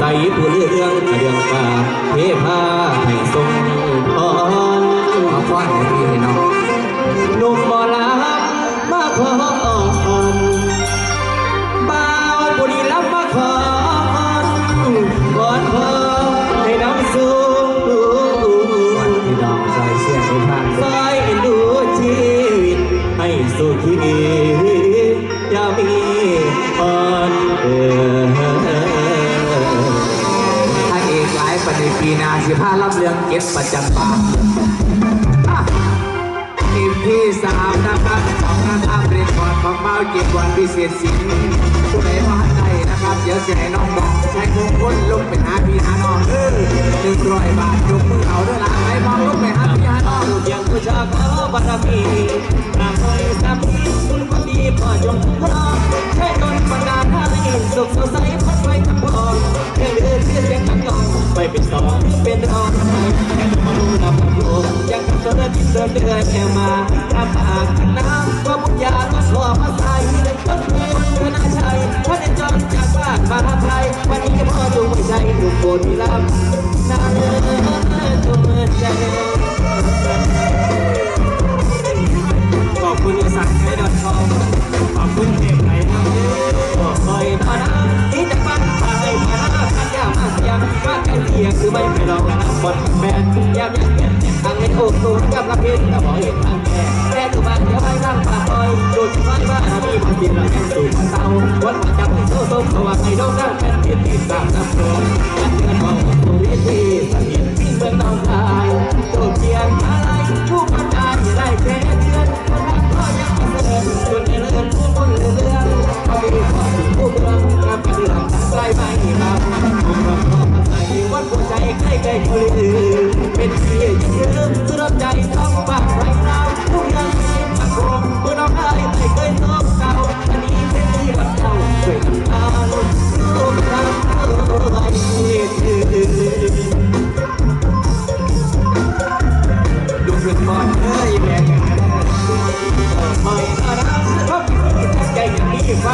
พ่อมาใส่ผู้เรื่องเรื่องกาเทพาให้ เก็บประปากอะทีมที่สามนะครับของนักอัพเรคคอร์ดของเบ้าเก็บวันพิเศษสิงห์ผู้ใดว่าได้นะครับเดี๋ยวจะให้น้องบอกใช้คงพ้นลงไปหาพี่หาน้องเออหนึ่งร้อยบาทยกมือเอาด้วยละไอ้มองลงไปหาพี่หาน้องลูกยังผู้ชาขอบารมีนางคอยสามีคุณคนดีพอจงคุ้มครองใช้ดนบันดาลให้ยืนสุขสดใสพัดไว้ทั้งพองเพื่อเลือเชื่อเสียงทั้งกองไปเป็นสองเป็นรอง เสนอกินเสนอเดือนแค่มาทำปากน้ำว่าบุญญาก็สวมาใส่ต้นเงินเงินอาชัยพระเดจอมจากบ้านมาไทยวันนี้พ่อดูไม่ใจดูโบนลำนานจงเมื่อใจขอบคุณสัตว์ให้ดอนทองขอบคุณเทพไหนทำก็คอยนอนที่จะฟังไปมาพันยามาเสียงว่าใกล้เคียงคือไม่ไปลองนะบนแฟนยามยัง เห็นทางในโอ้ตูนกับละเพียงแต่บอกเห็นทางแก่แต่ดูบ้านเดี๋ยวไปนั่งปากคอยโดมันบ้านมีบางทีเราแค่สู่เตาวันมาจับให้โซ่ส้มเพราะว่าไอ้ดอกนั่งแค่ติดติดตามน้ำโขงยันเดือน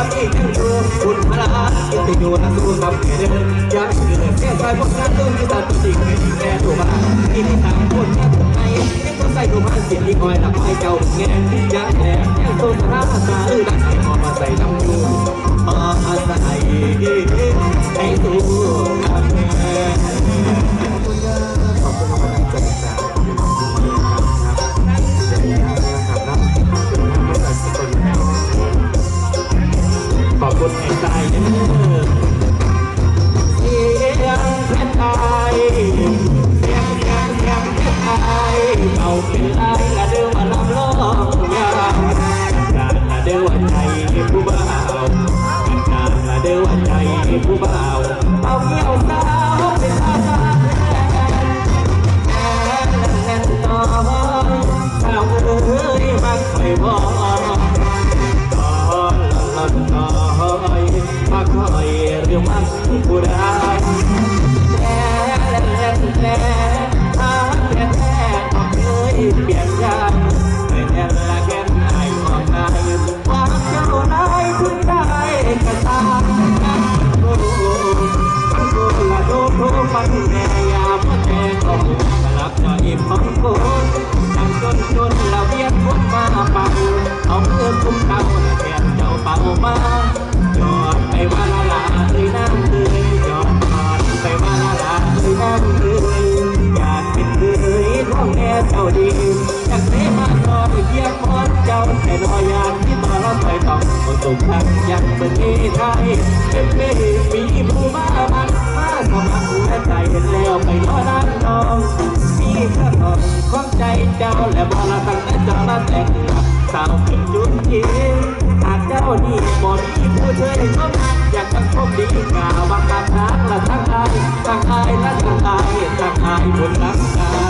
อย่างนี้ความคิดยังรู้คุณพลาคิดจะอยู่นะสู้กับเดินยากเชื่อแค่ใส่พวกนั้นต้องมีแต่ตัวจริงไม่มีแค่ตัวบ้านที่ที่ทางคนแค่ตัวไหนให้คนใส่ตัวมันเสียงที่คอยหลับให้เจ้าแง่อยากแหลมยังตัวสารภาษาเออดังให้ออมาใส่ลำยูมาอาศัยให้ตัวกับ ใจเด้อเสียงเพชรไทยเสียงเสียงเสียงเพชรไทยเอาเป็นไอ้ ผู้ใดแต่แต่แต่ทางแต่แต่ก็เคยเปลี่ยนใจ ต้องคนตกทังยังเป็นที่ไทยเป็นเมฆมีผู้มามันมาสมัครหัวใจเห็นแล้วไปรอนั่งนองมีกระทองของใจเจ้าและบอละตั้งแต่เจ้ามาแต่งกับสาวเป็นจุดยิงหากเจ้านี่บ่มีผู้ช่วยชมอยากจะพบดีกาวว่าการทักละทั้งอายทั้งอายและทั้งอายทั้งอายบนร่างกา